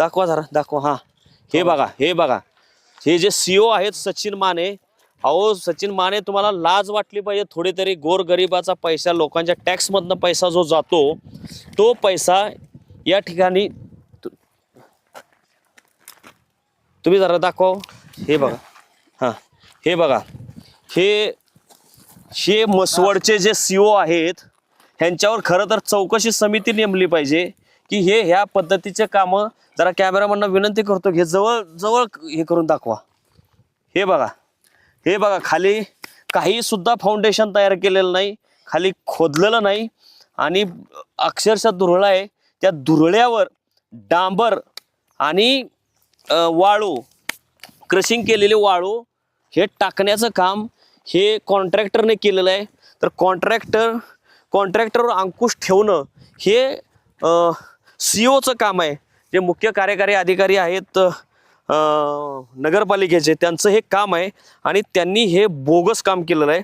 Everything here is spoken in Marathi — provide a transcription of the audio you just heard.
दाखवा जरा दाखवा हां. हे बघा हे बघा. हे जे सीओ आहेत सचिन माने अहो सचिन माने तुम्हाला लाज वाटली पाहिजे थोडी तरी गोरगरिबाचा पैसा लोकांच्या टॅक्समधनं पैसा जो जातो तो पैसा या ठिकाणी तुम्ही जरा दाखवा. हे बघा हां. हे बघा. हे हे मसवडचे जे सीओ आहेत ह्यांच्यावर खरं तर चौकशी समिती नेमली पाहिजे. की हे ह्या पद्धतीचे कामं जरा कॅमेरामॅनना विनंती करतो हे जवळ जवळ हे करून दाखवा. हे बघा हे बघा खाली काही सुद्धा फाउंडेशन तयार केलेलं नाही खाली खोदलेलं नाही आणि अक्षरशः धुरळा आहे. त्या धुरळ्यावर डांबर आणि वाळू क्रशिंग केलेले वाळू हे टाकण्याचं काम हे कॉन्ट्रॅक्टरने केलेलं आहे. तर कॉन्ट्रॅक्टर कॉन्ट्रॅक्टरवर अंकुश ठेवणं हे सी ओचं काम आहे. जे मुख्य कार्यकारी अधिकारी आहेत नगरपालिकेचे त्यांचं हे काम आहे आणि त्यांनी हे बोगस काम केलेलं आहे.